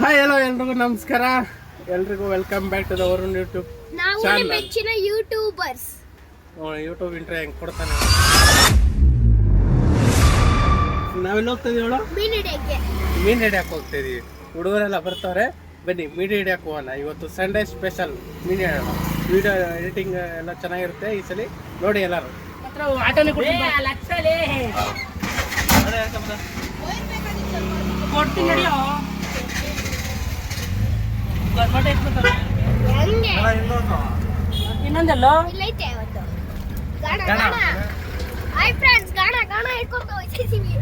Hi hello ಎಲ್ರಿಗೂ ನಮಸ್ಕಾರ. ಎಲ್ರಿಗೂ welcome back to the Varun YouTube ನಾವು ನಿಮ್ಮ ಮೆಚ್ಚಿನ ಯೂಟ್ಯೂಬರ್ಸ್ ಯೂಟ್ಯೂಬ್ ಇಂಟ್ರೆ ಹೆಂಗ್ ಕೊಡ್ತಾನೆ? ನಾವೆಲ್ಲ ಹೋಗ್ತಾ ಇದೀವಿ ಹೇಳು? ಮೀನ್ ಹಿಡಿಯಕ್ಕೆ. ಮೀನ್ ಹಿಡಿಯಕ್ಕೆ ಹೋಗ್ತಾ ಇದೀವಿ. ಹುಡುಗರೆಲ್ಲ ಬರ್ತಾವ್ರೆ ಬನ್ನಿ ಮೀನ್ ಹಿಡಿಯಕ್ಕೆ ಹೋಗೋಣ. ಇವತ್ತು ಸಂಡೇ ಸ್ಪೆಷಲ್ ಮೀನ್ ಹಿಡಿಯೋಣ. ವಿಡಿಯೋ ಎಡಿಟಿಂಗ್ ಎಲ್ಲ ಚೆನ್ನಾಗಿರುತ್ತೆ ಈ ಸಲ. ನೋಡಿ ಎಲ್ಲರೂ. ಕೊಡ್ತೀನಿ ನಡಿಯೋ. ಹೆಂಗೆ ಇನ್ನೊಂದಲ್ಲೋ? ಇಲ್ಲೈತೆ ಅವತ್ತು ಗಾಣ ಗಾಣ. ಗಾಣ. ಹಾಯ್ ಫ್ರೆಂಡ್ಸ್ ಗಾಣ ಗಾಣ ಹಿಡ್ಕೊಂಡು ಹೋಗ್ತಿದೀವಿ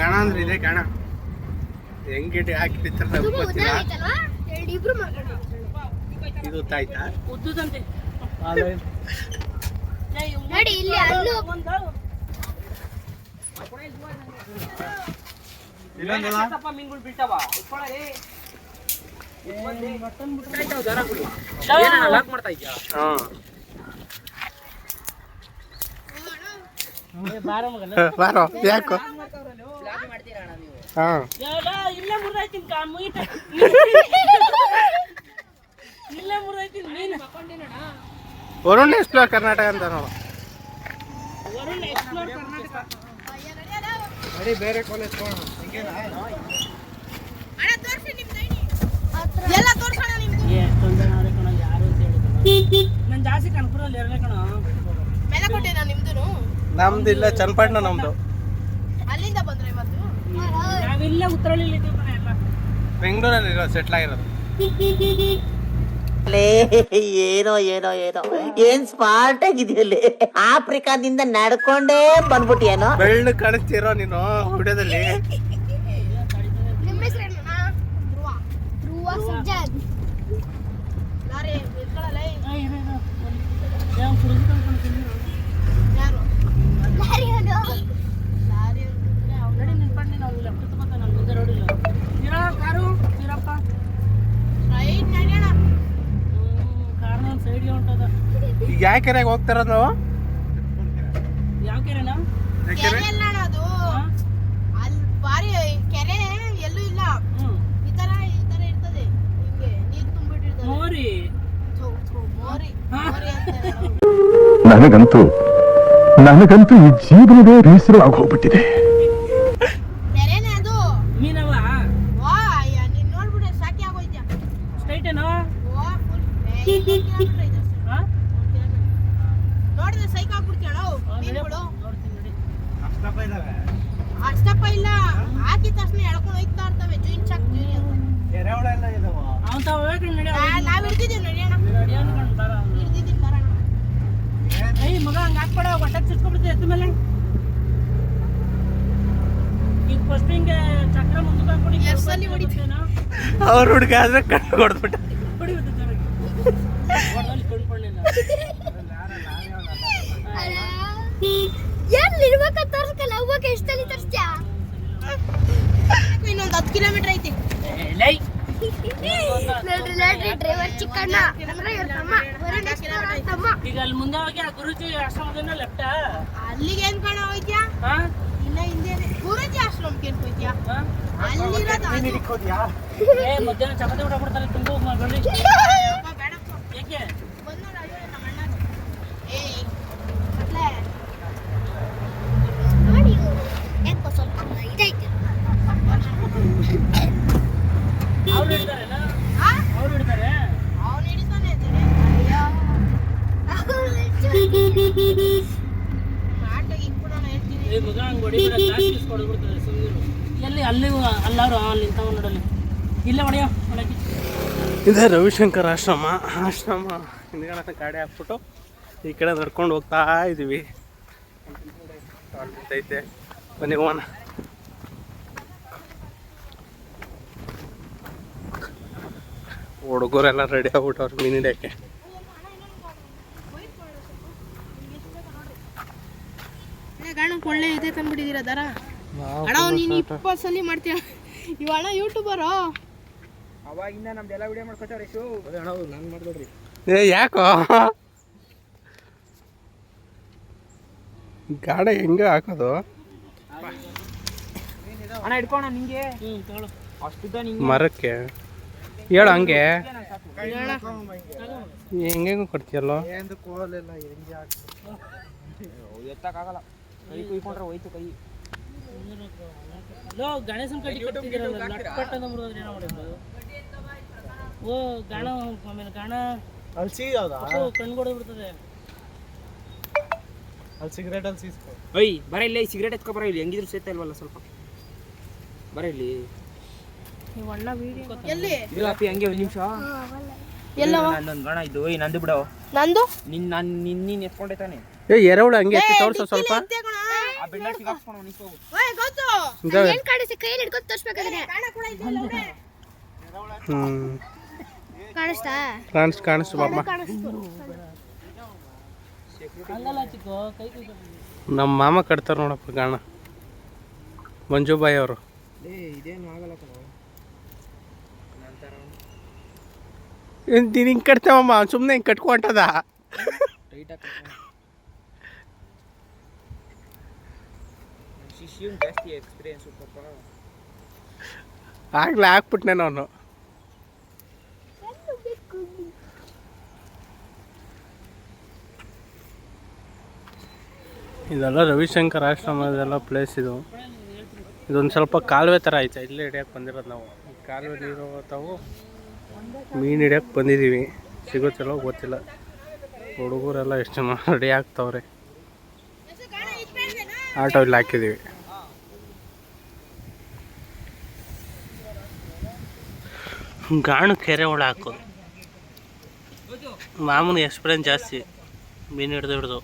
ಗಾಣ ಅಂದ್ರೆ ಇದೆ ಗಾಣ. ಹೆಂಗ್ ನಮ್ಗೆ ಗೊತ್ತಿಲ್ಲ. ಇಬ್ರು ಇದು ತಾಯ್ತಾ ಉದ್ದುದಂತೆ. ನೋಡಿ ಇಲ್ಲಿ ಅಲ್ಲೂ ಮೀನ್ಗಳು ಬೀಳ್ತಾವ ಲಾಕ್ ಮಾಡ್ತಾ ಇದ್ಯಾ ಹಾಂ. ಬಾರ ಯಾಕೋ? ಹಾಂ. ಇಲ್ಲೇ ಮುರಿದೈತೀನಿ ಕಾ ಇಲ್ಲೇ ಮೀನು ವರುಣ್ ಎಕ್ಸ್ಪ್ಲೋರ್ ಕರ್ನಾಟಕ ಅಂತ ನೋಡು. ವರುಣ್ ಎಕ್ಸ್ಪ್ಲೋರ್ ಕರ್ನಾಟಕ. ಬೇರೆ ಕಾಲೇಜ್ ಎಲ್ಲ ತೋರ್ಸೋಣ ನಿಮ್ದು. ಏ ತೊಂದರೆ ನಾಳೆ ಕಣ ಯಾರು ಅಂತ ಹೇಳಿದ್ರು ನಾನು ಜಾಸ್ತಿ ಕನಕಪುರಲ್ಲಿ ಎರಡನೇ ಕಣ. ಮೇಲೆ ಕೊಟ್ಟೆ ನಾನು ನಿಮ್ದು ನಮ್ದು ಇಲ್ಲ ಚನ್ನಪಟ್ಟಣ ನಮ್ದು. ಅಲ್ಲಿಂದ ಬಂದ್ರೆ ಇವತ್ತು? ನಾವಿಲ್ಲೇ ಉತ್ತರಳ್ಳಿ ಇದ್ದೀವಿ ಕಣ ಎಲ್ಲ. ಬೆಂಗಳೂರಲ್ಲಿ ಇರೋ ಸೆಟ್ಲ್ ಆಗಿರೋದು. ಲೇ ಏನೋ ಏನೋ ಏನೋ. ಏನ್ ಸ್ಮಾರ್ಟ್ ಆಗಿದೆಯಲ್ಲಿ ಆಫ್ರಿಕಾದಿಂದ ನಡ್ಕೊಂಡೇ ಬಂದ್ಬಿಟ್ಟಿಯೇನೋ? ಬೆಳ್ಳು ಕಾಣಿಸ್ತಿರೋ ನೀನು ವಿಡಿಯೋದಲ್ಲಿ? ಈಗ ಯಾವ ಕೆರೆಗೆ ಹೋಗ್ತಾರ ನಾವು? ಯಾವ ಕೆರೆನಾ? ಕೆರೆ? ಅದು ಅಲ್ಲಿ ಬಾರಿ ಕೆರೆ ಹಾಂ. ನನಗಂತೂ ಸೈಕ್ ಆಗ್ಬಿಡ್ತೀಯಣ ಮೀನುಗಳು ನೋಡ್ತೀನಿ ಹೋಗ್ಬಿಟ್ಟಿದೆ ಅಷ್ಟಪ್ಪ ಇಲ್ಲ. ಹಾಕಿದ ತಕ್ಷಣ ಎಳ್ಕೊಂಡು ಹೋಯ್ತಾ ಇರ್ತವೆ. ಜೂನ್ ಚಾಕ್ ಜೂನ್ ಅಂತ ಎಲ್ಲ ಇದಾವ. ನಾವ್ ಹಿಡ್ದಿದ್ದೀವಿ ನಡಿಯೋಣ ಹಿಡ್ದಿದ್ದೀನಿ ಬರೋಣ ಏಯ್ ಮಗ ಹಂಗೆ ಹಾಕ್ಬೇಡ ಹೊಟ್ಟೆ ಚುಚ್ಕೊಂಡ್ಬಿಡ್ತೀವಿ ಎತ್ತ ಮೇಲೆ? ಅವ್ರ ಹುಡುಗ ಆದ್ರೆ ಕಣ್ಣು ಕೊಡ್ಬಿಟ್ಟ. ಎಷ್ಟಲ್ಲಿ ತೋರಿಸ್ತ್ಯಾ? ಇನ್ನೊಂದು ಹತ್ತು ಕಿಲೋಮೀಟರ್ ಐತಿ. ಏ, ಲೈ. ನೋಡ್ರಿ ನೋಡ್ರಿ ಡ್ರೈವರ್ ಚಿಕ್ಕಣ್ಣ ಅಂದ್ರೆ ಇವ್ರ ತಮ್ಮ ವರುಣ್ ಎಕ್ಸ್ಪ್ಲೋರ್ ಅವ್ರ ತಮ್ಮ ಈಗ ಅಲ್ಲಿ ಮುಂದೆ ಹೋಗಿ ಆ ಗುರುಜಿ ಆಶ್ರಮದಿಂದ ಲೆಫ್ಟ? ಅಲ್ಲಿಗೆ ಏನ್ ಕಣ ಹೋಯ್ತ್ಯಾ ಹಾ? ಹಿಂದೆ ಗುರುಜಿ ಆಶ್ರಮಕ್ಕೆ ಏನ್ ಹೋಯ್ತ್ಯಾ ಅಲ್ಲಿರೋದು. ಏ ಮಧ್ಯಾಹ್ನ ಚಪಾತಿ ಊಟ ಕೊಡ್ತಾರೆ ತುಂಬ ಬರ್ರಿ ಅಪ್ಪ, ಬೇಡಪ್ಪ. ಏಕೆ ಬಂದ್ನೋಡು ಅಯ್ಯೋ ನಮ್ಮ ಅಣ್ಣ. ಏಯ್, ಅಟ್ಲೆ. ನೋಡಿ ಇವ್ರು. ಯಾಕೋ ಸ್ವಲ್ಪ ಇದೈತೆ ಅವ್ರು ಹಿಡಿದಾರೇನ ಆ? ಅವ್ರು ಹಿಡಿದಾರೆ ಅವ್ನು ಹಿಡಿತಾನೆ ಇದ್ದಾನೆ. ಅಯ್ಯೋ. ಆಟೋಗೆ ಇಟ್ಬಿಡೋಣ ಹೇಳ್ತೀನಿ. ಏ ಮಗ ಹಂಗೆ ಹೊಡಿಬೇಡ ಜಾಸ್ತಿ ಹೊಡೆದ್ಬಿಡ್ತಾರೆ ಸುಮ್ಮನೆ ಎಲ್ಲಿ, ಅಲ್ಲಿ, ಅಲ್ಲಾರು ಅಲ್ಲಿ ನೋಡಲ್ಲಿ. ಇಲ್ಲೇ ಇದೇ ರವಿಶಂಕರ್ ಆಶ್ರಮ ಆಶ್ರಮ. ಹಿಂದ್ಗಡೆ ಗಾಡಿ ಹಾಕ್ಬಿಟ್ಟು ಈ ಕಡೆ ನಡ್ಕೊಂಡು ಹೋಗ್ತಾ ಇದ್ದೀವಿ ಐತೆ. ಬನ್ನಿ, ಹೋಗೋಣ. ಹುಡುಗರೆಲ್ಲ ರೆಡಿ ಆಗ್ಬಿಟ್ಟವ್ರು ಮೀನ್ ಗಂಡಂಗೆ ಒಳ್ಳೆ ಇದೆ ತಂದ್ಬಿಟ್ಟಿದ್ದೀರ ದರ? ಅಣ್ಣ ನೀನು ಇಪ್ಪತ್ತು ಸಲ ಮಾಡ್ತೀಯ? ಇವ ಅಣ್ಣ ಯೂಟ್ಯೂಬರು ಏ ಯಾಕೋ? ಗಾಡಿ ಹೆಂಗೆ ಹಾಕೋದು? ಅಣ್ಣ ಹಿಡ್ಕೊಣ ನಿಂಗೆ. ತಗೊಳ್ಳೋ. ನಿಂಗೆ. ಮರಕ್ಕೆ? ಹೇಳು ಹಂಗೆ. ಅಣ್ಣ. ಹೆಂಗೆ ಕೊಡ್ತೀಯಲ್ಲೋ? ಎತ್ತಕ್ಕಾಗಲ್ಲ. ಕೈ ಕುಯ್ಕೊಂಡ್ರೆ ಹೋಯ್ತು ಕೈ. ಲೋ ಗಣೇಶನ ನಟ್ಪಟ್ ಅಂತ ಮುರಿದ್ರೆ ಏನೋ ಮಾಡಿದ್ದು ಓ ಗಾಣ ಆಮೇಲೆ ಗಾಣ. ಅಲ್ಲಿ ಸಿಗೋದಾ ಕಣ್ಣು ಕೊಡೋದು ಬಿಡ್ತದೆ. ಅಲ್ಲಿ ಸಿಗರೇಟ್ ಅಲ್ಲಿ ಸೀಸ್ಕೊ. ಒಯ್ ಬರ ಇಲ್ಲಿ ಸಿಗರೇಟ್ ಎತ್ಕೊ ಬರ ಇಲ್ಲಿ. ಹೆಂಗಿದ್ರು ಸೇತ ಇಲ್ವಲ್ಲ ಸ್ವಲ್ಪ. ಬರ ಇಲ್ಲಿ. ನೀವು ಅಣ್ಣ ವೀಡಿಯೋ ಎಲ್ಲಿ? ಇದು ಅಪ್ಪಿ ಹಂಗೆ ಒಂದು ನಿಮಿಷ. ಎಲ್ಲವ ನಂದೊಂದು ಗಣ ಇದು. ಒಯ್ ನಂದು ಬಿಡೋ. ನಂದು? ನಿನ್ ನಾನು ನಿನ್ ನೀನ್ ಎತ್ಕೊಂಡೆ ತಾನೆ. ಏ ಎರವಳು ಹಂಗೆ ಎತ್ತಿ ತೋರ್ಸು ಸ್ವಲ್ಪ. ಆ ಬೆಂಡ ಸಿಗಾಕ್ಸ್ಕೊಂಡು ನಿಂತ್ಕೋಗು ಓಯ್ ಗೊತ್ತು. ಇದಾವೆ. ಏನ್ ಕಾಣಿಸಿ ಕೈಯಲ್ಲಿ ಹಿಡ್ಕೊಂಡು ತೋರ್ಸ್ಬೇಕಾದ್ರೆ? ಹ್ಮ್. ಕಾಣಿಸ್ತಾ? ಕಾಣಿಸ್ ಕಾಣಿಸ್ತು ಬಾಮ್ಮ. ಕಾಣಿಸ್ತು ಹಂಗಲ್ಲ ಚಿಕ್ಕೋ ಕೈ ಕುಯ್ಕೊಂಡು ನಮ್ಮ ಮಾಮ ಕಟ್ತಾರೆ ನೋಡಪ್ಪ ಗಾಣ. ಮಂಜುಬಾಯಿ ಅವರು. ಏ ಇದೇನು ಆಗಲ್ಲ ಕಣ. ನೀನು ಹಿಂಗೆ ಕಟ್ತೇವಮ್ಮ ಸುಮ್ಮನೆ ಹಿಂಗೆ ಕಟ್ಕೊಂಟದ ಟೈಟಾಗಿ ಶಿಷ್ಯನ್ ಜಾಸ್ತಿ ಎಕ್ಸ್ಪೀರಿಯನ್ಸು ಪಾಪ. ಆಗ್ಲೇ ಹಾಕ್ಬಿಟ್ನೆ ನಾನು. ಇದೆಲ್ಲ ರವಿಶಂಕರ್ ಆಶ್ರಮದೆಲ್ಲ ಪ್ಲೇಸ್ ಇದು. ಇದೊಂದು ಸ್ವಲ್ಪ ಕಾಲುವೆ ಥರ ಐತೆ ಇಲ್ಲೇ ಹಿಡಿಯೋಕ್ಕೆ ಬಂದಿರೋದು ನಾವು. ಈ ಕಾಲುವೆ ನೀರು ತಾವು ಮೀನು ಹಿಡಿಯೋಕ್ಕೆ ಬಂದಿದ್ದೀವಿ ಸಿಗುತ್ತಿಲ್ಲ ಗೊತ್ತಿಲ್ಲ. ಹುಡುಗರೆಲ್ಲ ಎಷ್ಟು ಜನ ರೆಡಿ ಆಗ್ತಾವ್ರೆ. ಆಟೋ ಇಲ್ಲಿ ಹಾಕಿದ್ದೀವಿ ಗಾಣು ಕೆರೆ ಒಳ ಹಾಕೋದು. ಮಾಮೂಲಿ ಎಕ್ಸ್ಪೀರಿಯನ್ಸ್ ಜಾಸ್ತಿ ಮೀನು ಹಿಡ್ದು ಹಿಡ್ದು.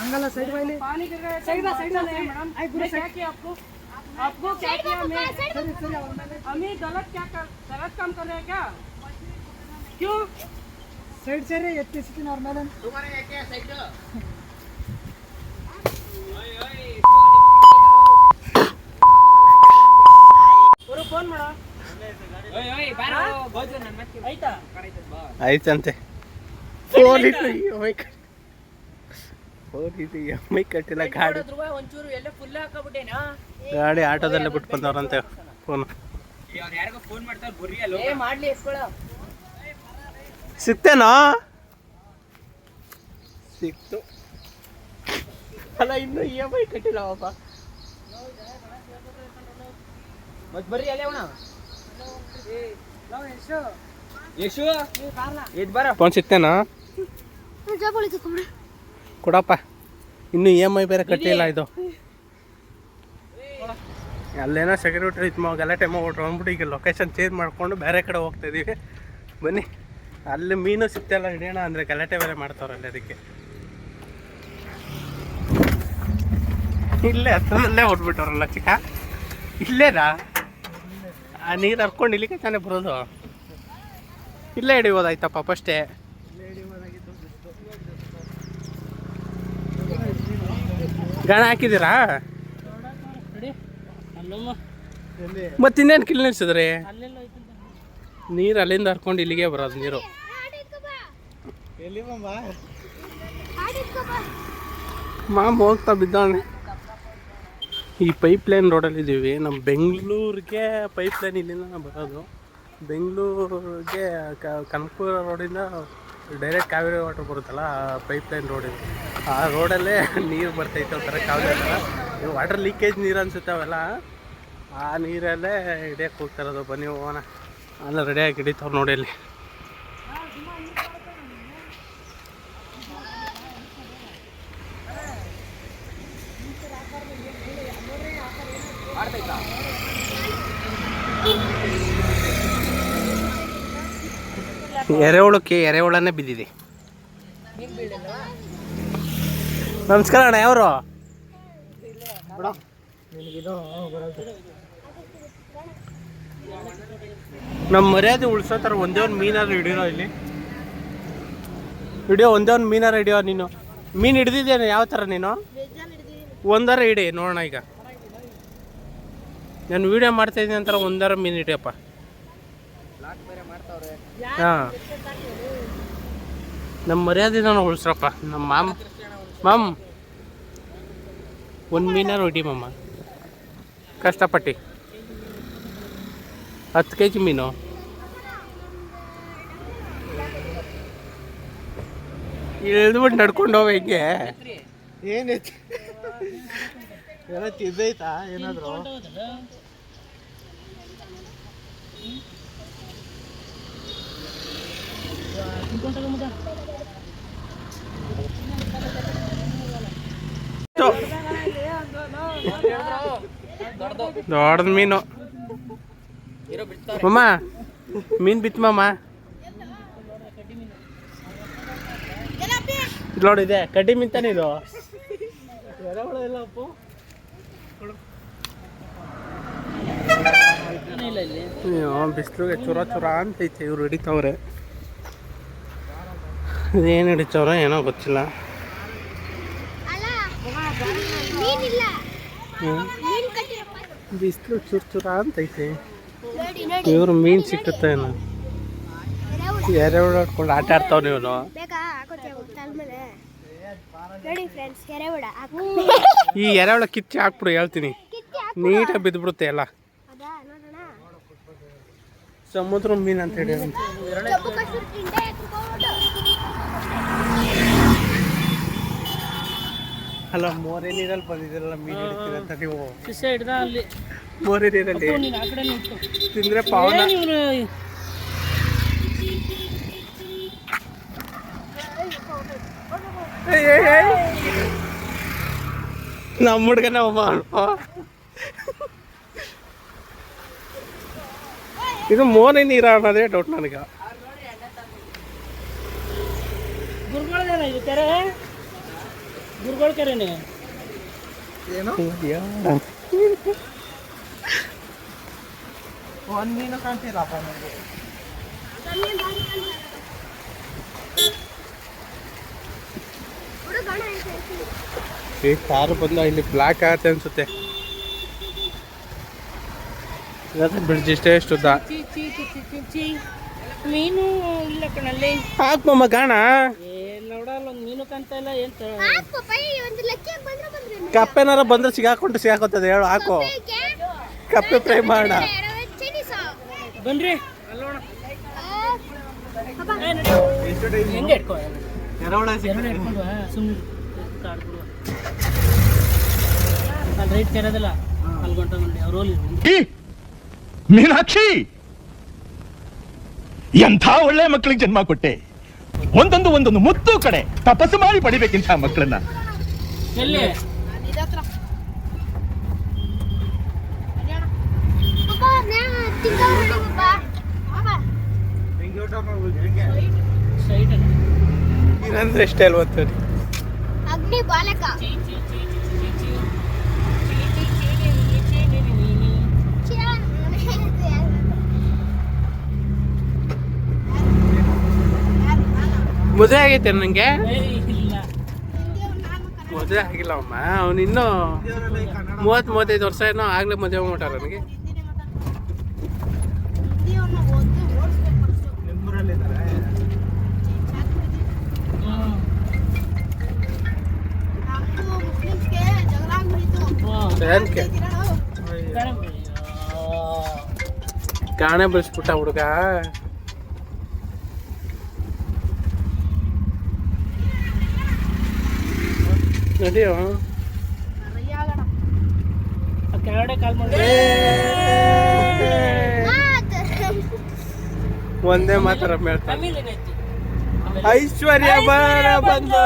अंगला साइड वाले पानी गिर गया साइड में साइड में मैडम। आई गुरु क्या किया आपको? आपको क्या किया मैं? अमी गलत क्या कर गलत काम कर रहे हैं क्या? क्यों? साइड से रे इतनी सी नॉर्मल है। तुम्हारे क्या क्या साइड ओए ओए और फ़ोन मैडम ओए ओए बाहर हाँ? भोजन मत आइता आइता अंते फ़ोन ही ओए ಎಮ್ಮೈ ಕಟ್ಟಿಲ್ಲ ಗಾಡಿ. ಒಂಚೂರು ಎಲ್ಲ ಫುಲ್ ಹಾಕಬಿಟ್ಟೇನಾ? ಗಾಡಿ ಆಟೋದಲ್ಲೇ ಬಿಟ್ಟು ಬಂದವ್ರಂತೆ ಫೋನ್. ಅವ್ರು ಯಾರಿಗೋ ಫೋನ್ ಮಾಡ್ತಾರೆ ಅಲ್ಲ ಮಾಡ್ಲಿ ಎಸ್ಕೊಳ್ಳೋ ಸಿಗ್ತೇನೋ ಸಿಕ್ತು. ಅಲ್ಲ ಇನ್ನು ಇ ಎಂ ಐ ಕಟ್ಟಿಲ್ಲ ಪಾಪ. ಮತ್ ಬರ್ರಿ ಅಲ್ಲೇ ಅವಣ ಯಶು. ಇದು ಬರ. ಫೋನ್ ಸಿಗ್ತೇನೋ ಕೊಡಪ್ಪ. ಇನ್ನು ಇ ಎಂ ಐ ಬೇರೆ ಕಟ್ಟಿಲ್ಲ ಇದು. ಅಲ್ಲೇನೋ ಸೆಕ್ಯೂರಿಟಿ ಇತ್ತು ಗಲಾಟೆ ಮಾಡ್ಬಿಟ್ರು ಅಂದ್ಬಿಟ್ಟು ಈಗ ಲೊಕೇಶನ್ ಚೇಂಜ್ ಮಾಡಿಕೊಂಡು ಬೇರೆ ಕಡೆ ಹೋಗ್ತಾ ಇದ್ದೀವಿ ಬನ್ನಿ. ಅಲ್ಲಿ ಮೀನು ಸಿಗ್ತಾಯಿಲ್ಲ ಹಿಡಿಯೋಣ ಅಂದರೆ ಗಲಾಟೆ ಬೇರೆ ಮಾಡ್ತಾರಲ್ಲ ಅದಕ್ಕೆ ಇಲ್ಲೇ ಹತ್ರದಲ್ಲೇ ಹೊಡ್ಬಿಟ್ಟವ್ರಲ್ಲ ಚಿಕ್ಕ. ಇಲ್ಲೇನಾ? ಆ, ನೀರು ಹರ್ಕೊಂಡು ಇಲ್ಲಿಗೆ ತಾನೇ ಬರೋದು? ಇಲ್ಲೇ ಹಿಡಿಬೋದಾಯ್ತಪ್ಪ ಫಸ್ಟೇ ಗಾಣ ಹಾಕಿದ್ದೀರಾ? ಮತ್ತಿನ್ನೇನು ಕಿಲ್ ನಿಲ್ಸಿದ್ರಿ? ನೀರು ಅಲ್ಲಿಂದ ಹರ್ಕೊಂಡು ಇಲ್ಲಿಗೆ ಬರೋದು ನೀರು. ಮಾಮ ಹೋಗ್ತಾ ಬಿದ್ದಾನೆ. ಈ ಪೈಪ್ ಲೈನ್ ರೋಡಲ್ಲಿ ಇದ್ದೀವಿ ನಮ್ಮ ಬೆಂಗಳೂರಿಗೆ ಪೈಪ್ ಲೈನ್ ಇಲ್ಲಿಂದ ಬರೋದು. ಬೆಂಗಳೂರಿಗೆ ಕನಕಪುರ ರೋಡಿಂದ ಡೈರೆಕ್ಟ್ ಕಾವೇರಿ ವಾಟರ್ ಬರುತ್ತಲ್ಲ ಪೈಪ್ ಲೈನ್ ರೋಡಿಂದ ಆ ರೋಡಲ್ಲೇ ನೀರು ಬರ್ತೈತೆ ಒಂಥರ ಕಾವೇರಿ ನೀವು ವಾಟರ್ ಲೀಕೇಜ್ ನೀರು ಅನ್ಸುತ್ತೆ ಅವೆಲ್ಲ. ಆ ನೀರಲ್ಲೇ ಹಿಡಿಯಕ್ಕೆ ಹೋಗ್ತಾ ಇರೋದು. ಬನ್ನಿ ಹೋಗೋಣ. ಅಲ್ಲ ರೆಡಿಯಾಗಿ ಹಿಡಿತಾವ್ರು ನೋಡಿ ಅಲ್ಲಿ. ಎರೆಹುಳಕ್ಕೆ ಎರೆಹುಳನೇ ಬಿದ್ದಿದೆ. ನಮಸ್ಕಾರ ಅಣ್ಣ, ಯಾವರು? ನಮ್ಮ ಮರ್ಯಾದೆ ಉಳ್ಸೋ ಥರ ಒಂದೇ ಒಂದು ಮೀನಾರು ಹಿಡಿಯೋ ಇಲ್ಲಿ. ಹಿಡಿಯೋ ಒಂದೇ ಒಂದು ಮೀನಾರು ಹಿಡಿಯೋ ನೀನು. ಮೀನು ಹಿಡಿದಿದ್ದೇನೆ, ಯಾವ ಥರ ನೀನು? ಒಂದಾರ ಹಿಡಿ, ನೋಡೋಣ ಈಗ. ನಾನು ವಿಡಿಯೋ ಮಾಡ್ತಾ ಇದ್ದೀನಿ ಅಂತಾರೆ ಒಂದರ ಮೀನು ಹಿಡಿಯಪ್ಪ. ನಮ್ಮ ಮರ್ಯಾದೆನ ಉಳಿಸ್ರಪ್ಪ. ನಮ್ಮ ಮಾಮ್. ಮಾಮ್. ಒಂದು ಮೀನಾರು ಹೊಡಿ ಮಮ್ಮ ಕಷ್ಟಪಟ್ಟು. ಹತ್ತು ಕೆ ಜಿ ಮೀನು. ಇಳಿದ್ಬಿಟ್ಟು ನಡ್ಕೊಂಡು ಹೋಗ ಹಿಂಗೆ. ಏನೈತಿ ಎಲ್ಲ ಏನಾದ್ರು? ದೊಡ್ಡದು ಮೀನು. ಮಮ್ಮ ಮೀನು ಬಿತ್ತು ಮಮ್ಮ ಕಡ್ಡಿ ಮೀನ್ ತಾನೆ ಇದು. ಬಿಸಿಲಿಗೆ ಚುರ ಚುರ ಅಂತೈತೆ ಇವ್ರು ಹಿಡಿತವ್ರೆ. ಇದೇನು ಹಿಡಿತವ್ರ ಏನೋ ಗೊತ್ತಿಲ್ಲ. ಬಿಸಿಲು ಚುರ್ ಚುರ ಅಂತೈತೆ. ಐತೆ ನೋಡಿ. ಮೀನ್ ಸಿಕ್ಕುತ್ತೇನೋ ಎರೆಹುಳ. ಹಾಕೊಂಡು ಆಟ ಆಡ್ತಾವ್ ನೀವು ಈ ಎರೆಹುಳ ಕಿಚ್ಚಿ ಹಾಕ್ಬಿಡು ಹೇಳ್ತೀನಿ. ನೀಟಾಗಿ ಬಿದ್ಬಿಡುತ್ತೆ ಎಲ್ಲ. ಸಮುದ್ರ ಮೀನು ಅಂತ ಹೇಳಿ ಅಲ್ಲ ಮೋರೆ ನೀರಲ್ಲಿ ಬಂದಿದ್ದೀರಲ್ಲ ಮೀನು ಹಿಡಿತೀರಂತ ನೀವು. ಕಿಸೆ ಹಿಡ್ದ ಅಲ್ಲಿ. ಮೋರೆ ನೀರಲ್ಲಿ. ನೀನು ಆ ಕಡೆ ನಿಂತು ತಿಂದ್ರೆ ಪಾವನ ಇವ್ರು. ನಮ್ಮ ಹುಡ್ಗನ ಒಬ್ಬ. ಇದು ಮೋನೆ ನೀರ ಅನ್ನೋದೇ ಡೌಟ್ ನನಗೆ. ಗುರುಗಳದೇನ ಇದು ಕೆರೆ ಗುರುಗಳ ಕರೇನೆ. ಒಂದ್ ಮೀನು ಕಾಣ್ತಿಲ್ಲಪ್ಪ ನನಗೆ ಈ ಕಾರು ಬಂದ ಇಲ್ಲಿ ಬ್ಲಾಕ್ ಆಗತ್ತೆ ಅನ್ಸುತ್ತೆ. ಬ್ರಿಡ್ಜ್ ಇಷ್ಟೇ ಎಷ್ಟು ಉದ್ದ ಮೀನು ಇಲ್ಲ ಕಣಲ್ಲಿ. ಹಾಕ್ಮಮ್ಮ ಗಾಣ ಕಪ್ಪೆನಾರ ಬಂದ್ರೆ ಸಿಗಾಕೊಂಡು ಸಿಗಾಕೋತದೆ ಹೇಳು ಹಾಕು. ಕಪ್ಪೆ ಫ್ರೈ ಮಾಡೋಣ ಬನ್ರಿ. ರೈಟ್ ತೆರೆದಲ್ಲ ನೋಡಿ ಅವ್ರು ಮೀನಾಕ್ಷಿ ಎಂಥ ಒಳ್ಳೆ ಮಕ್ಕಳಿಗೆ ಜನ್ಮ ಕೊಟ್ಟೆ. ಒಂದೊಂದು ಒಂದೊಂದು ಮುತ್ತು ಕಡೆ ತಪಸ್ಸು ಮಾಡಿ ಪಡಿಬೇಕಿಂತ ಮಕ್ಕಳನ್ನ. ಎಲ್ಲಿ? ಸೈಡ್ ಏನಂದ್ರೆ ಇಷ್ಟೇ ಅಲ್ವ ಅಗ್ನಿ ಬಾಲಕ. ಮದುವೆ ಆಗೈತೆ ನನಗೆ ಮದುವೆ ಆಗಿಲ್ಲ ಅಮ್ಮ. ಅವ್ನು ಇನ್ನೂ ಮೂವತ್ತು ಮೂವತ್ತೈದು ವರ್ಷ ಏನೋ ಆಗ್ಲೇ ಮದುವೆ ಮಾಡ್ಬಿಟ್ಟಾರ ನನಗೆ ಕಾಣೆ ಬೆಳೆಸ್ಬಿಟ್ಟ ಹುಡುಗ. ನಡಿಯೋ? ಕೆಳಗಡೆ ಕಾಲ್ ಮಾಡಿ. ಒಂದೇ ಮಾತ್ರ ಏನೈತಿ ಐಶ್ವರ್ಯ ಬರ ಬಂದು.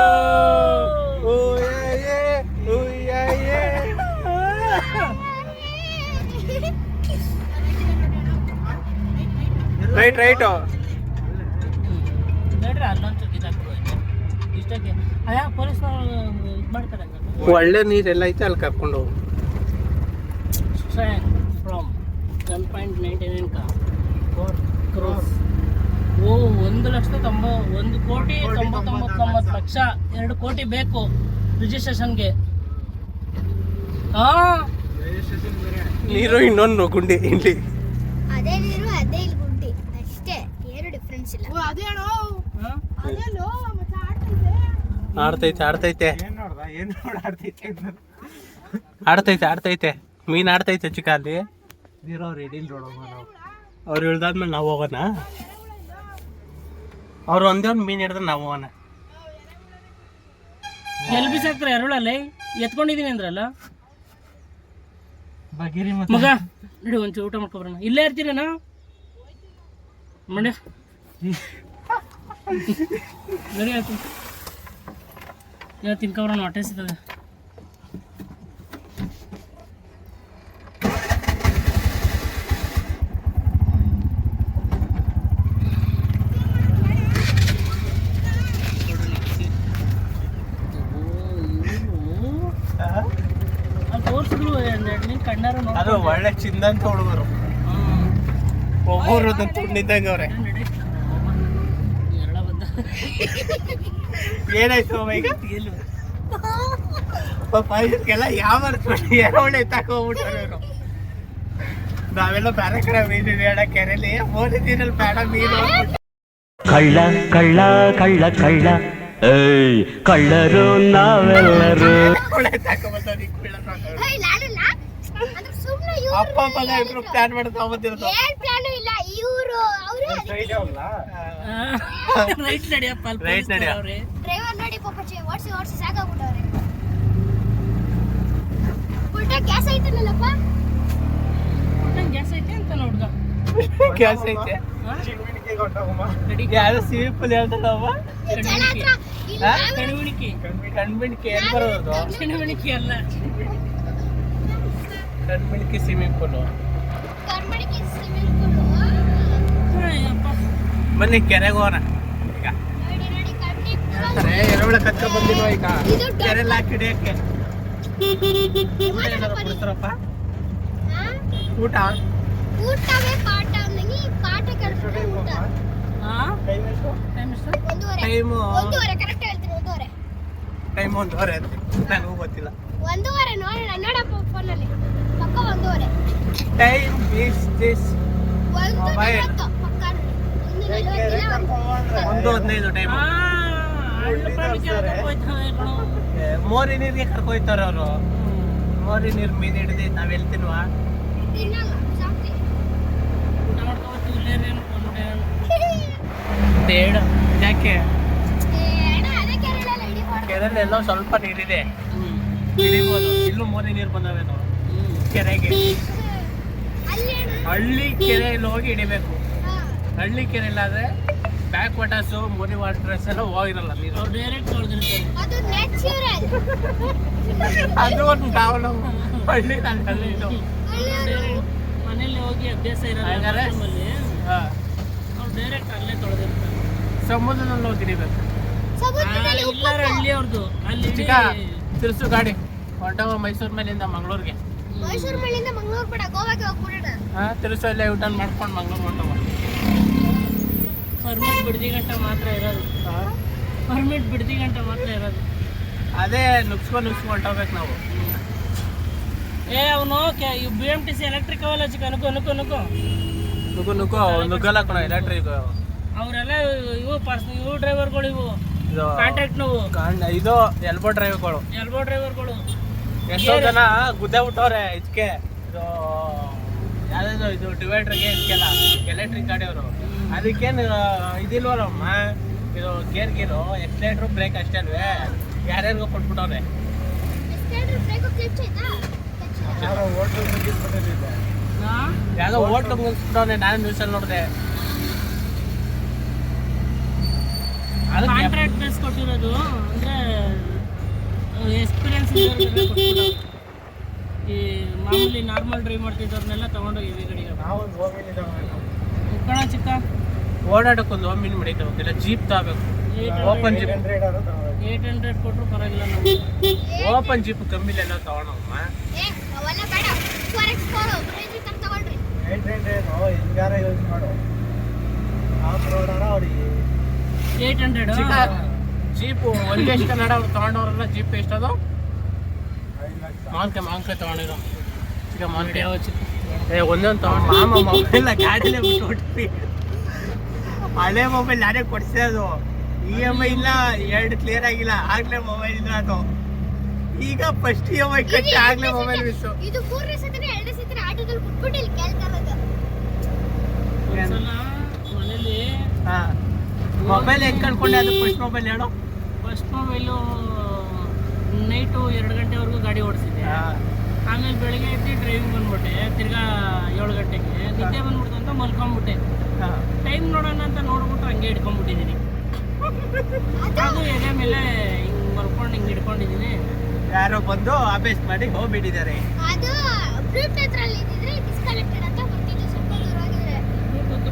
Right right. ನೋಡ್ರಿ ಇದಾಗ್ಬಿಡು ಇಷ್ಟಕ್ಕೆ. ಅಯ್ಯ ಪೊಲೀಸ್ನವ್ರು. ಒಳ್ಳೆ ನೀರೆಲ್ಲ ಐತೆ ಅಲ್ಲಿ ಕರ್ಕೊಂಡು ಹೋಗು. ಫ್ರಮ್ 1.99 ka 4 crores ಓ ಒಂದು ಲಕ್ಷ ತೊಂಬ ಒಂದು ಕೋಟಿ ತೊಂಬತ್ತೊಂಬತ್ತೊಂಬತ್ತು ಲಕ್ಷ ಎರಡು ಕೋಟಿ ಬೇಕು ರಿಜಿಸ್ಟ್ರೇಷನ್ಗೆ ಹಾ ನೀರು ಇನ್ನೊಂದು ಗುಂಡಿ ಇಲ್ಲಿ. ಅದೇ ನೀರು ಅದೇ ಇಲ್ಲಿ ಗುಂಡಿ. ಅಷ್ಟೇ ಏನು ಡಿಫ್ರೆನ್ಸ್ ಇಲ್ಲ. ಓ, ಅದೇ ಅಣ್ಣ ಮತ್ತೆ ಆಡ್ತೈತೆ? ಆಡ್ತೈತೆ ಆಡ್ತೈತೆ. ಏನ್ ಆಡ್ತೈತೆ ಆಡ್ತೈತೆ ಮೀನ್ ಆಡ್ತೈತೆ ಚಿಕ್ಕ ಅಲ್ಲಿ. ನೀರೋ ರೆಡಿ ನೋಡಮ್ಮ ನಾವು. ಅವ್ರು ಇಳ್ದಾದ್ಮೇಲೆ ನಾವು ಹೋಗೋಣ. ಅವ್ರು ಒಂದೇ ಒಂದು ಮೀನ್ ಹಿಡಿದ್ರೆ ನಾವು ಹೋಗೋಣ. ಎಲ್ಲಿ ಬಿಸಾಕ್ತಾರೆ ಎರಡಲ್ಲಿ ಎತ್ಕೊಂಡಿದೀನಿ ಅಂದ್ರಲ್ಲ? ಬಗೀರಿ ಮಗ ನೋಡಿ ಒಂಚೂರು ಊಟ ಮಾಡ್ಕೊಬರೋಣ ಇಲ್ಲೇ ಇರ್ತೀರೇನಾ ಮಂಡ್ಯ. ನಡಿ ಆಯ್ತು. ಇವತ್ತು ತಿನ್ಕೊಬರೋಣ ಹೊಟ್ಟೆ ಸಿಗ್ತದೆ ಅದು ಒಳ್ಳೆ ಚಿಂದಂತ ಹುಡುಗರು. ಒಬ್ಬರು ತುಂಬಿದ್ದಂಗೆ ಅವ್ರೆ. ಏನಾಯ್ತು ಈಗ? ಪಾಪ ಇದಕ್ಕೆಲ್ಲ ಯಾವ ಒಳ್ಳೆ ತಗೊಂಡ್ಬಿಟ್ಟಾರೆ ಇವರು. ನಾವೆಲ್ಲ ಬೇರೆ ಕಡೆ ಮೀನು ಬೇಡ ಕೆರೆಲಿ. ಮೋದಿ ನೀರಲ್ಲಿ ಬೇಡ ಮೀನು ಕಳ್ಳ ಕಳ್ಳ ಕಳ್ಳ ಕಳ್ಳ. ಏಯ್ ಕಳ್ಳರು ನಾವೆಲ್ಲರೂ. ಅಪ್ಪ ಮಗ ಇಬ್ರು ಪ್ಲಾನ್ ಮಾಡಿ ತಗೊಂಬಂದಿರೋದು ರೈಟ್ ನಡಿಯಪ್ಪ ನಡಿ. ಅವ್ರೆ ಡ್ರೈವರ್ ನೋಡಿ ಪಾಪ ಓಡಿಸಿ ಓಡಿಸಿ ಸಾಕಾಗ್ಬಿಟ್ಟವ್ರೆ ಉಲ್ಟಾ ಗ್ಯಾಸ್ ಐತಲ್ಲಪ್ಪ ಗ್ಯಾಸ್ ಐತೆ ಅಂತ ನೋಡ್ದ ಗ್ಯಾಸ್ ಐತೆ? ಯಾರು ಸಿವಿಲ್ ಪುಲ್ ಇಲ್ಲ ಕಣಿವಣಿಕೆ ಕಣ್ಬಿಣಿಕೆ ಏನ್ ಬರೋದು? ಅಲ್ಲ. ಕಣ್ಬಿಣಿಕೆ ಸ್ವಿಮ್ಮಿಂಗ್ ಪೂಲು ಸ್ವಿಮ್ಮಿಂಗ್ ಪೂಲ್ ಬನ್ನಿ ಕೆರೆಗೆ ಹೋಗೋಣ. ಈಗ. ಕತ್ಕ ಬಂದಿಲ್ವ ಕೆರೆಲ್ಲ ಊಟ ಕೊಡ್ತಾರಪ್ಪ ಟೈಮ್ ಟೈಮು ಒಂದೂವರೆ. ಕರೆಕ್ಟ್ ಹೇಳ್ತೀನಿ ಒಂದೂವರೆ. ಟೈಮ್ ಒಂದೂವರೆ ಅಂತ. ನನಗೂ ಗೊತ್ತಿಲ್ಲ. ಒಂದೂವರೆ ನೋಡಿ ನೋಡಪ್ಪ ಫೋನಲ್ಲಿ. ಪಕ್ಕ ಒಂದೂವರೆ. Time is this. ಮೊಬೈಲ್. ಒಂದು ಹದಿನೈದು ಟೈಮ್ ಮೋರಿ ನೀರಿಗೆ ಕರ್ಕೊಯ್ತಾರ ಅವರು. ಮೋರಿ ನೀರು ಮೀನು ಹಿಡಿದು ನಾವ್ ಅನ್ಕೊಂಡೆ ಬೇಡ. ಯಾಕೆ. ಕೆರೆಯಲ್ಲಿ ಎಲ್ಲೋ ಸ್ವಲ್ಪ ನೀರಿದೆ. ಹಿಡಿಬೋದು ಇಲ್ಲೂ ಮೋರಿ ನೀರು ಬಂದವೇನು ಕೆರೆಗೆ. ಹಳ್ಳಿ ಕೆರೆಯಲ್ಲಿ ಹೋಗಿ ಹಿಡಿಬೇಕು ಹಳ್ಳಿ ಕೆರೆಯಲ್ಲಾದ್ರೆ ಬ್ಯಾಕ್ ವಾಟರ್ಸು ಮೋರಿ ವಾಟರ್ಸ್ ಎಲ್ಲ ಹೋಗಿರಲ್ಲ ನೀರು ಅವ್ರು ಡೈರೆಕ್ಟ್ ತೊಳೆದಿರ್ತಾರೆ ಅದು ಒಂದು ಪ್ರಾಬ್ಲಮ್ ಹಳ್ಳಿ ಅಲ್ಲಿ ಇದು. ಮನೇಲಿ ಹೋಗಿ ಅಭ್ಯಾಸ ಇರಲ್ಲ. ಅವ್ರು ಡೈರೆಕ್ಟ್ ಅಲ್ಲೇ ತೊಳೆದಿರ್ತಾರೆ. ಸಮುದ್ರದಲ್ಲಿ ಹೋಗಿ ಹಿಡಿಬೇಕು ಹಳ್ಳಿ ಅವ್ರದ್ದು ಅಲ್ಲಿ ಚಿಕ್ಕ ತಿರ್ಸು ಗಾಡಿ. ಹೊಂಟವ ಮೈಸೂರು ಮೇಲಿಂದ ಮಂಗಳೂರಿಗೆ. ಮೈಸೂರು ಮೇಲಿಂದ ಮಂಗಳೂರು ಬೇಡ ಗೋವಾಗೆ ಹೋಗ್ಬಿಡೋಣ. ಹಾ ತಿರ್ಸು ಅಲ್ಲೇ ಊಟ ಮಾಡ್ಕೊಂಡು ಮಂಗಳೂರು ಹೊಂಟವ ಪರ್ಮಿಟ್ ಬಿಡದಿ ಗಂಟ ಮಾತ್ರ ಇರೋದು. ಪರ್ಮಿಟ್ ಬಿಡದಿ ಗಂಟ ಮಾತ್ರ ಇರೋದು. ಅದೇ ನುಗ್ಸ್ಕೊಂಡು ನುಗ್ಸ್ಕೊಂಡು ಹೋಗ್ಬೇಕು ನಾವು. ಏ ಅವನು B M T C electric ಅವಲ್ಲ ಚಿಕ್ಕ ಅನುಕೋ ನುಗ್ಗು ಅನುಕೋ ನುಗ್ಗು. ನುಗ್ಗು ನುಗ್ಗಲ್ಲ ಕಣ ಎಲೆಕ್ಟ್ರಿಕ್ ಅವರೆಲ್ಲ ಇವು ಪರ್ಸ್ ಇವು ಡ್ರೈವರ್ಗಳು ಇವು. ಇದು ಕಾಂಟ್ಯಾಕ್ಟ್ ನಾವು. ಇದು ಎಲ್ಬೋ ಡ್ರೈವರ್ಗಳು ಎಲ್ಬೋ ಡ್ರೈವರ್ಗಳು ಎಷ್ಟೋ ಜನ ಗುದ್ದೆ ಬಿಟ್ಟವ್ರೆ ಇದಕ್ಕೆ ಇದು ಯಾವ್ದು ಇದು ಡಿವೈಡ್ರಿಗೆ ಇದಕ್ಕೆಲ್ಲ ಎಲೆಕ್ಟ್ರಿಕ್ ಗಾಡಿಯವರು ಅದಕ್ಕೇನು ಇದಿಲ್ವಲ್ಲಮ್ಮ ಇದು ಗೇರ್ ಗೀರು ಎಕ್ಸಲೇಟ್ರು ಬ್ರೇಕ್ ಅಷ್ಟೇ ಅಲ್ವೇ ಯಾರ್ಯಾರಿಗೂ ಕೊಟ್ಬಿಟ್ಟವ್ರೆ. ಯಾವ್ದೋ ಓಟ್ಲು ಮುಗಿಸ್ಬಿಟ್ಟವ್ರೆ ನಾನು ನ್ಯೂಸಲ್ಲಿ ನೋಡಿದೆ. ಅದು ಕಾಂಟ್ರಾಕ್ಟ್ ಬೇಸ್ ಕೊಟ್ಟಿರೋದು ಅಂದ್ರೆ ಎಕ್ಸ್ಪೀರಿಯನ್ಸ್ ಈ ಮಾಮೂಲಿ ನಾರ್ಮಲ್ ಡ್ರೈವ್ ಮಾಡ್ತಿದ್ದವ್ರನ್ನೆಲ್ಲ ತಗೊಂಡೋಗಿ ಈ ಕಡೆಗೆ ನಾವು ಚಿಕ್ಕ ಓಡಾಡಕ್ಕೊಂದು ಒಮ್ಮಿನ ಮಡಿತಾ ಹೋಗಿಲ್ಲ ಜೀಪ್ ತಗೋಬೇಕು ಓಪನ್ ಜೀಪ್ ಏಟ್ ಹಂಡ್ರೆಡ್ ಕೊಟ್ಟರು ಪರವಾಗಿಲ್ಲ ನಾವು ಓಪನ್ ಜೀಪ್ ಕಮ್ಮಿಲಿ ಎಲ್ಲ ತಗೊಳಮ್ಮ ಏಟ್ ಹಂಡ್ರೆಡ್ ಜೀಪು ಒಂದೇ ಎಷ್ಟು ಕನ್ನಡ ಅವ್ರು ತಗೊಂಡವ್ರಲ್ಲ ಜೀಪ್ ಎಷ್ಟದು ಮಾಲ್ಕೆ ಮಾಲ್ಕೆ ತಗೊಂಡಿರೋ ಈಗ ಮಾಲ್ಕೆ. ಏ ಒಂದೊಂದು ತಗೊಂಡು ಮಾಮ ಮೊಬೈಲ್ ಗಾಡಿಲೇ ಬಿಟ್ಟು ಹಳೆ ಮೊಬೈಲ್ ನಾನೇ ಅದು ಇ ಎಂ ಐ ಇಲ್ಲ ಎರಡು ಕ್ಲಿಯರ್ ಆಗಿಲ್ಲ ಆಗ್ಲೇ ಮೊಬೈಲ್ ಇಲ್ಲ ಅದು. ಈಗ ಫಸ್ಟ್ ಇ ಎಂ ಐ ಕಟ್ಟಿ ಆಗ್ಲೇ ಮೊಬೈಲ್ ಮಿಸ್ಸು. ಇದು ಮೂರನೇ ಸತಿನ ಎರಡನೇ ಸತಿನ ಆಟೋದಲ್ಲಿ ಕುಟ್ಬಿಟ್ಟು ಇಲ್ಲಿ ಕೇಳ್ತಾ ಇರೋದು ಒಂದ್ಸಲ ಮನೇಲಿ ಹಾ. ಮೊಬೈಲ್ ಹೆಂಗ್ ಕಳ್ಕೊಂಡೆ ಅದು ಫಸ್ಟ್ ಮೊಬೈಲ್ ಹೇಳು. ಫಸ್ಟ್ ಮೊಬೈಲು ನೈಟು ಎರಡು ಗಂಟೆವರೆಗೂ ಗಾಡಿ ಓಡಿಸಿದ್ದೆ. ಆಮೇಲೆ ಬೆಳಿಗ್ಗೆ ಎದ್ದು ಡ್ರೈವಿಂಗ್ ಬಂದ್ಬಿಟ್ಟೆ ತಿರ್ಗಾ ಏಳು ಗಂಟೆಗೆ. ನಿದ್ದೆ ಬಂದ್ಬಿಡ್ತು ಅಂತ ಮಲ್ಕೊಂಡ್ಬಿಟ್ಟೆ ಟೈಮ್ ನೋಡೋಣ ಅಂತ ನೋಡ್ಬಿಟ್ಟು ಹಂಗೆ ಹಿಡ್ಕೊಂಡ್ಬಿಟ್ಟಿದ್ದೀನಿ ಅದು ಎದೆ ಮೇಲೆ ಹಿಂಗ್ ಮಲ್ಕೊಂಡು ಹಿಂಗೆ ಹಿಡ್ಕೊಂಡಿದ್ದೀನಿ ಯಾರೋ ಬಂದು ಅಭ್ಯಾಸ ಮಾಡಿ ಹೋಗ್ಬಿಟ್ಟಿದ್ದಾರೆ. ಅದು ಬ್ಲೂಟೂತ್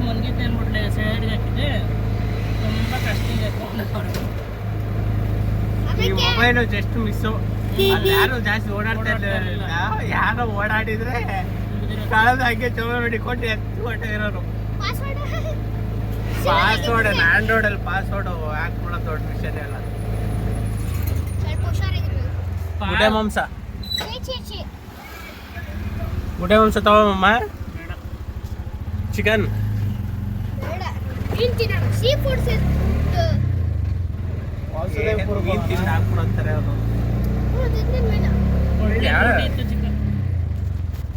ಮನ್ಗಿದ್ದೆ ಅಂದ್ಬಿಟ್ಲೆ ಸೈಡ್ಗೆ ಹಾಕಿದ್ದೆ. ತುಂಬ ಕಷ್ಟ ಇದೆ ಮೊಬೈಲ್ ಜಸ್ಟ್ ಮಿಸ್ಸು ಯಾರು ಜಾಸ್ತಿ ಓಡಾಡ್ತಾ ಯಾರೋ ಓಡಾಡಿದ್ರೆ ಕಳೆದ ಹಾಗೆ ಕೊಟ್ಟು ಎತ್ತಿ ಎತ್ಕೊಂಡು ಇರೋರು. ಪಾಸ್ವರ್ಡ್ ಪಾಸ್ವರ್ಡ್ ಆಂಡ್ರಾಯ್ಡ್ ಅಲ್ಲಿ ಪಾಸ್ವರ್ಡ್ ಹಾಕ್ಬಿಡೋದು ದೊಡ್ಡ ವಿಷಯ ಅಲ್ಲ ಗುಡೆ ಮಾಂಸ. ಗುಡೆ ಮಾಂಸ ತಗೊಮ್ಮ ಚಿಕನ್ ಬೇಡ. ಮೀನ್ ತಿಂದು ಹಾಕ್ಬಿಡಂತಾರೆ ಅವರು?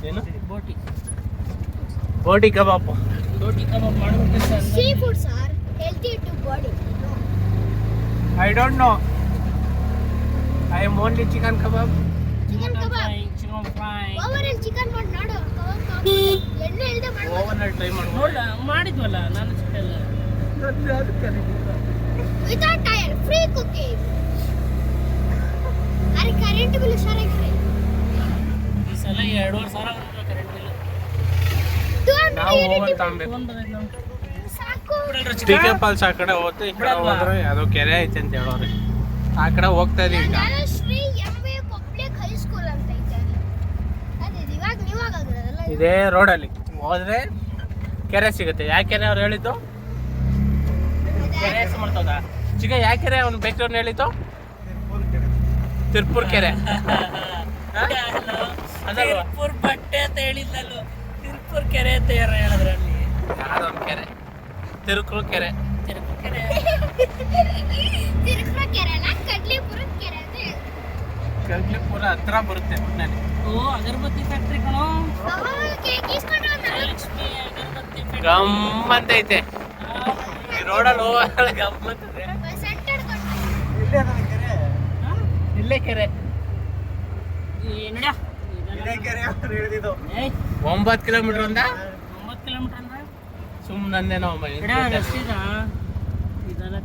ಏನು? ಬೋಟಿ. ಬೋಟಿ ಕಬಾಬ್. ಬೋಟಿ ಕಬಾಬ್ ಮಾಡಬೇಕು sir sea food sir healthy to body I don't know I am only chicken kebab chicken ಕಬಾಬ್ chicken fry over all chicken ಮಾಡಿ ನೋಡು ಕಬಾಬ್ ಎಣ್ಣೆ ಇಲ್ಲದೆ ಓವರ್ ಆಲ್ ಟ್ರೈ ಮಾಡ್ ನೋಡ ಮಾಡಿದ್ವಲ್ಲ ನಾನು ಚಿಕ್ಕಲ್ಲ ವಿತೌಟ್ ಟೈರ್ ಫ್ರೀ ಕುಕಿಂಗ್ ಅರೆ ಕರೆಂಟ್ ಬಿಲ್ ಹುಷಾರಾಗಿರಿ ಸಲ ಎರಡೂವರೆ ಸಾವಿರ ಕರೆಂಟ್ ಬಿಲ್ ನಾವು ಓವನ್ ತಗೊಬೇಕು ಸಾಕು. ಟಿ ಕೆ ಫಾಲ್ಸ್ ಆ ಕಡೆ ಹೋಗ್ತಾ ಈ ಕಡೆ ಹೋದ್ರೆ ಅದು ಕೆರೆ ಐತೆ ಅಂತ ಹೇಳೋರಿ. ಆ ಕಡೆ ಹೋಗ್ತಾ ಇದೀವಿ ಈಗ. Shri M A public high school ಅಂತ ಐತೆ ಅದೇ ಇವಾಗ ನೀವಾಗ ಆಗಿರೋದಲ್ಲ ಇದು? ರೋಡಲ್ಲಿ. ಹೋದ್ರೆ ಕೆರೆ ಸಿಗುತ್ತೆ. ಯಾವ ಕೆರೆ ಅವ್ರು ಹೇಳಿದ್ದು? ಕೆರೆ ಹೆಸರು ಮಾಡ್ತದ ಚಿಕ್ಕ ಯಾವ ಕೆರೆ ಅವ್ನು ಬೆಂಗಳೂರ್ನ ಹೇಳಿದ್ದು? ತಿರ್ಪುರ್ ಕೆರೆ. ತಿರುಪುರ್ ಬಟ್ಟೆ ಅಂತ ಹೇಳಿಲ್ಲ ತಿರುಪುರ್ ಕೆರೆ ಅಂತ ಯಾರು ಹೇಳಿದ್ರೆ ಅಲ್ಲಿ. ಯಾವ್ದೊಂದು ಕೆರೆ. ತಿರುಕುರು ಕೆರೆ. ತಿರುಕು ಕೆರೆ. ತಿರುಪುರ ಕೆರೆ ಅಲ್ಲ ಕಡ್ಲಿಪುರ ಕೆರೆ ಅಂತ ಹತ್ರ ಬರುತ್ತೆ ಒಟ್ಟಿನಲ್ಲಿ ಓ ಅಗರಬತ್ತಿ ಫ್ಯಾಕ್ಟ್ರಿ ಕಣೋ? ಗೀಸ್ಕೊಂಡು ಲಕ್ಷ್ಮಿ ಅಗರಬತ್ತಿ factory. ಗಮ್ಮಂತ ಐತೆ ಈ ರೋಡಲ್ಲಿ ಹೋಗಲ್ಲ ಇಲ್ಲೇ ಕೆರೆ. ಇಲ್ಲೇ ಕೆರೆ. ಈ ನಡ್ಯ. ಒಂಬತ್ತು ಕಿಲೋಮೀಟರ್ ಒಂದ ಒಂಬತ್ತು ಕಿಲೋಮೀಟರ್ ಇದೆಲ್ಲ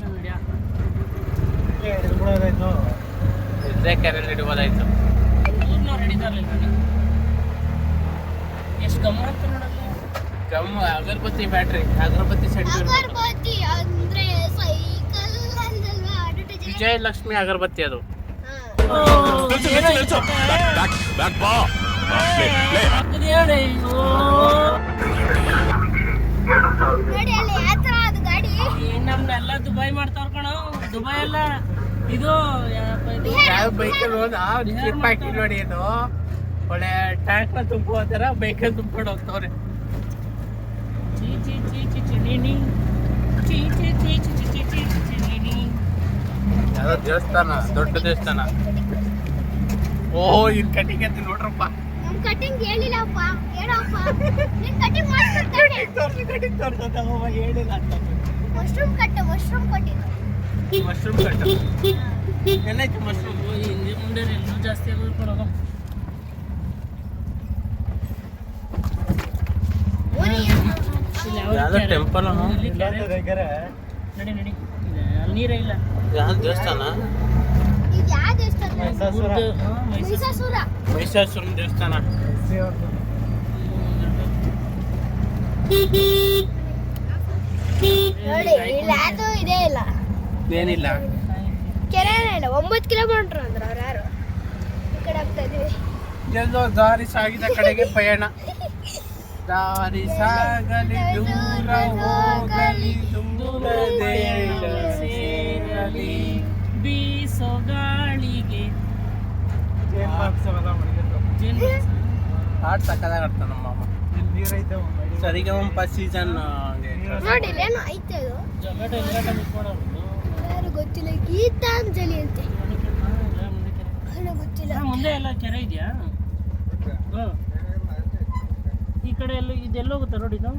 ಕೆರೆಯಲ್ಲಿ ಹಿಡಿಬೋದಾಯ್ತು ಊರ್ನವ್ರು ಹಿಡಿದಾರ್ಲಿಲ್ಲ ನನಗೆ ಎಷ್ಟು ನೋಡಲ್ಲ. ಗಮ್ಮ ಅಗರಬತ್ತಿ ಬ್ಯಾಟ್ರಿ ಅಗರಬತ್ತಿ ಸೆಂಟರ್ ಅಗರಬತ್ತಿ ಅಂದ್ರೆ ಸೈಕಲ್ ವಿಜಯಲಕ್ಷ್ಮಿ ಅಗರಬತ್ತಿ ಅದು. ಅಯ್ಯೋ. ದುಬೈ ಕಣ ದುಬೈ ಎಲ್ಲ ಇದು ಬೈಕಲ್ಲಿ ಒಳ್ಳೆ ಚೀ ಚೀ ಚೀ ನಿ ನಿ. ಚೀ ಛೀ ಚೀ ದೇವಸ್ಥಾನ, ದೊಡ್ಡ ದೇವಸ್ಥಾನ ಓಹೋ ಇನ್ ಕಟ್ಟಿಗೆ ನೋಡ್ರಪ್ಪ ಕಟಿಂಗ್ ಹೇಳಿಲ್ಲಪ್ಪ ಹೇಳಪ್ಪ. ನೀನ್ ಕಟಿಂಗ್ ಮಾಡ್ಕೊಡ್ತಾನೆ ತೋರ್ಸಿ ಕಟಿಂಗ್ ಹೇಳಿಲ್ಲ ಅಂತ. ಮಶ್ರೂಮ್ ಕಟ್ ಮಶ್ರೂಮ್ ಕೊಟ್ಟಿದ್ದು ಮಶ್ರೂಮ್ ಕಟ್ ಎಲ್ಲೈತೆ ಮಶ್ರೂಮ್ ಹಿಂದೆ ಮುಂದೆ ಎಲ್ಲೂ ಜಾಸ್ತಿ ಆಗೋದು ಯಾವ್ದು? ಟೆಂಪಲ್ ನಡಿ ನಡಿ. ಅಲ್ಲಿ ನೀರೇ ಇಲ್ಲ. ಯಾವ್ದು ದೇವಸ್ಥಾನ ಇದು ಯಾವ ದೇವಸ್ಥಾನ ಮೈಸಾಸುರ. ಊರ್ದು- ಹಾ, ಮೈಸೂರು. ಮೈಸಾಸುರ ಮಹಿಷಾಸುರನ ದೇವಸ್ಥಾನ. ಇಲ್ಲಿ ಯಾವ್ದು ಇದೇ ಇಲ್ಲ. ಏನಿಲ್ಲ. ಇಲ್ಲ ಒಂಬತ್ತು ಕಿಲೋಮೀಟರ್ ಅಂದ್ರೆ ಅವ್ರು ಯಾರು? ಈ ಕಡೆ ಹೋಗ್ತಾ ಇದೀವಿ ಎಲ್ಲೋ ದಾರಿ ಸಾಗಿದ ಕಡೆಗೆ ಪಯಣ. ದಾರಿ ಸಾಗಲಿ ದೂರ ಹೋಗಲಿ ದೂರ ದೇಶ ಸೇರಲಿ. ಬೀಸೋ ಗಾಳಿಗೆ ಹಾಡು ಸಕ್ಕದಾಗ ಆಡ್ತಾನ ನಮ್ಮ ಮಾಮ. ಮಡಿ. ಸರಿಗಮಪ ಸೀಸನ್ ನೋಡಿ ಇಲ್ಲೇನೋ ಐತೆ ಅದು. ಯಾರು ಗೊತ್ತಿಲ್ಲ ಗೀತಾಂಜಲಿ ಅಂತ. ನನಗೆ ಗೊತ್ತಿಲ್ಲ. ಮುಂದೆ ಎಲ್ಲ ಕೆರೆ ಇದೆಯಾ. ಈ ಕಡೆ ಎಲ್ಲ ಇದೆಲ್ಲ ಹೋಗುತ್ತೆ ನೋಡಿ ಇದು?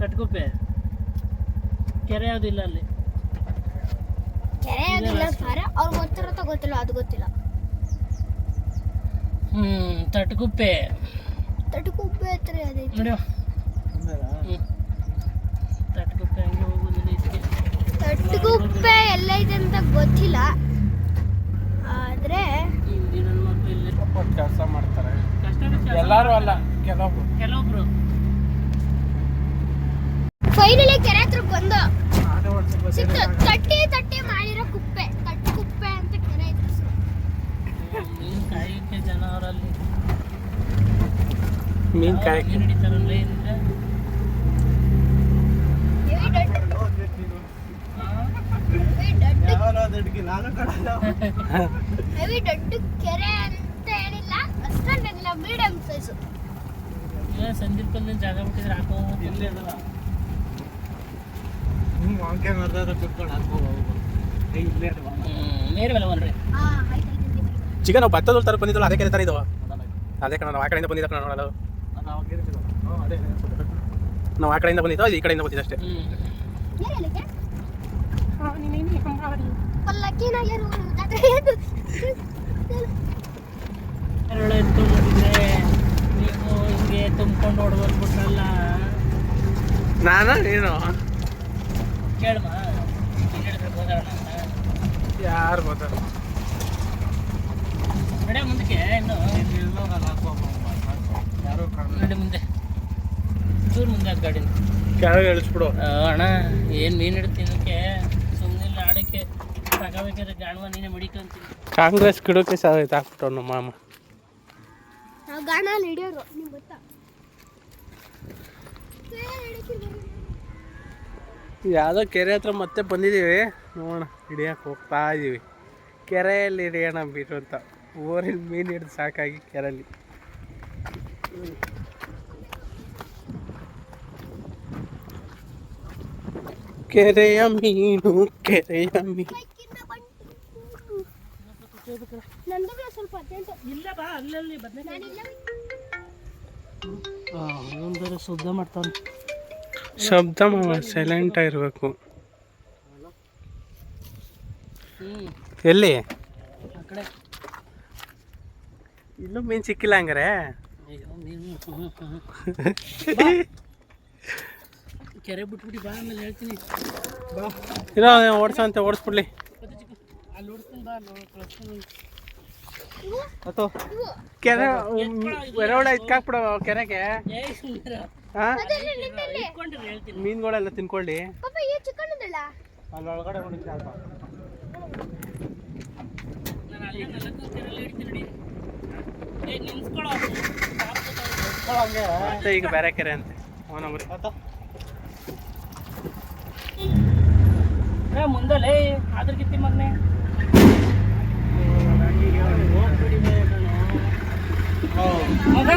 ಕಟ್ಕುಪ್ಪೆ ಕೆರೆ ಯಾವುದಿಲ್ಲ ಅಲ್ಲಿ. ಕೆರೆ ಆಗಿಲ್ಲ ಸರ್ ಅವ್ರು ಗೊತ್ತಿರತ್ತ ಗೊತ್ತಿಲ್ಲ ಅದು ಗೊತ್ತಿಲ್ಲ. ಹ್ಮ್ ತಟಗುಪ್ಪೆ. ತಟಕುಬ್ಬೆ ಹತ್ರ ಅದೈತಿ ನೋಡಿ. ಹ್ಮ್. ತಟ್ಕುಪ್ಪೆ ಹಂಗೆ ಹೋಗೋದಿಲ್ಲ ಇದಕ್ಕೆ ತಟಗುಪ್ಪೆ ಎಲ್ಲೈತೆ ಅಂತ ಗೊತ್ತಿಲ್ಲ. ಆದ್ರೆ ಹಿಂದಿನ ಮಕ್ಕಳು ಇಲ್ಲಿ. ಕೆಲಸ ಮಾಡ್ತಾರೆ. ಎಲ್ಲರೂ ಅಲ್ಲ ಕೆಲವೊಬ್ರು. ಕೆಲವೊಬ್ರು. ಫೈನಲಿ ಕೆರೆ ಹತ್ರ ಬಂದು. ಸಿಕ್ತು. ತಟ್ಟಿ ತಟ್ಟಿ ಮಾಡಿರೋ ಕುಪ್ಪೆ ಅಂತ ಕೆರೆ ಹೆಸರು ಮೀನು ಕಾಯಕ್ಕೆ? ಜನ ಅವರಲ್ಲಿ ಮೀನ್ ಕಾಯಿ ಮೀನು ಹಿಡಿತಾರಲ್ಲ ನೀನು. ಕೊಡಲ್ಲ. ಹೆವಿ ದೊಡ್ಡ ಕೆರೆ ಅಂತ ಮೀಡಿಯಂ ಸೈಜು ಸಂದೀಪ್ ಅಲ್ಲಿ ಜಾಗ ಬಿಟ್ಟಿದ್ರೆ ಹಾಕೋ. ಇಲ್ಲೇ ಇದಲ್ಲ. ಹ್ಮ್, ವಾಂಕೆ ಮರ್ದಾರ ಕುತ್ಕೊಂಡು ಹಾಕ್ಬೋದು. ಹೋಗ್ಬೋದು. ಏ, ಇಲ್ಲೇ ಅದು ವಾಂಕೆ. ಮೇರೆ ಮೇಲೆ ಬನ್ರಿ ಹಾ. ಚಿಕನ್ ನಾವು ಭತ್ತದ ತರ ಬಂದಿದ್ದಲ್ಲ ಅದೇ ಕಡೆ ತರ ಇದಾವ ಅದೇ ಕಣ ನಾವು ಆ ಕಡೆಯಿಂದ ಬಂದಿದ್ದ ಕಣ ನೋಡಲು. ನಾವು ಆ ಕಡೆಯಿಂದ ಬಂದಿದ್ದೋ ಈ ಕಡೆಯಿಂದ ಬಂದಿದ್ದ ಅಷ್ಟೇ. ನೀವು ಹಿಂಗೆ ತುಂಬ್ಕೊಂಡು ಹೊಡ್ಬಂದ್ಬಿಟ್ರಲ್ಲ ನಾನು ನೀನು? ಯಾರು ಗೊತ್ತಾಗ ನಡೆ ಮುಂದಕ್ಕೆ ಇನ್ನು. ನಡೆ ಮುಂದೆ. ಚೂರು ಮುಂದೆ ಹಾಕ್ ಗಾಡಿ ಕೆಳಗೆ ಇಳಿಸ್ಬಿಡು. ಅಣ್ಣ ಏನು ಮೀನು ಹಿಡ್ತೀನಕ್ಕೆ ಸುಮ್ಮನೆ ಆಡಕ್ಕೆ ತಗೋಬೇಕಾದ್ರೆ ಗಾಣವ ನೀನೇ ಮಡಿಕೊಂತೀನಿ. ಕಾಂಗ್ರೆಸ್ ಕಿಡೋಕೆ ಸಾವೈತೆ ಹಾಕ್ಬಿಟ್ಟು ನಮ್ಮ ಮಾಮ. ನಾವು ಗಾಣಲ್ಲಿ ಹಿಡಿಯೋರು ನಿಮ್ಗೆ ಗೊತ್ತಾ. ಯಾವುದೋ ಕೆರೆ ಹತ್ರ ಮತ್ತೆ ಬಂದಿದ್ದೀವಿ. ನೋಡೋಣ ಹಿಡಿಯಕ್ಕೆ ಹೋಗ್ತಾ ಇದ್ದೀವಿ ಕೆರೆಯಲ್ಲಿ ಹಿಡಿಯೋಣ ಬಿಟ್ಟು ಅಂತ. ಊರಿನ ಮೀನು ಹಿಡಿದು ಸಾಕಾಗಿ ಕೆರಲಿ ಕೆರೆಯ ಮೀನು ಕೆರೆಯ ಮೀನು ಶಬ್ದ ಮಾಡ್ತಾನೆ. ಶಬ್ದ ಸೈಲೆಂಟ್ ಆಗಿರ್ಬೇಕು. ಎಲ್ಲಿ? ಆ ಕಡೆ. ಇನ್ನೂ ಮೀನು ಸಿಕ್ಕಿಲ್ಲ ಹಂಗಾರೆ. ಅಯ್ಯೋ ನೀನು ಹ್ಞೂ, ಹ್ಞೂ. ಬಾ. ಕೆರೆ ಬಿಟ್ಬಿಟ್ಟು ಬಾ ಆಮೇಲೆ ಹೇಳ್ತೀನಿ. ಬಾ. ಇರೋ ಓಡಿಸಂತೆ ಓಡಿಸ್ಬಿಡ್ಲಿ. ಅಲ್ಲಿ ಹುಡ್ಕೊಂಡು ಬಾ ಅಥವಾ ಕೆರೆ ಇದ್ಕಾಕ್ಬಿಡ ಕೆರೆಗೆ. ಮೀನುಗಳೆಲ್ಲ ತಿನ್ಕೊಳ್ಳಿ. ಅಲ್ಲಿ ಒಳಗಡೆ ಮತ್ತೆ ಈಗ ಬೇರೆ ಕೆರೆ ಅಂತೆ. ಅವನೊಬ್ರು ಏ ಮುಂದಲೇ ಅದ್ರ ಕಿತ್ತಿ ಮೊನ್ನೆ. ಮಗ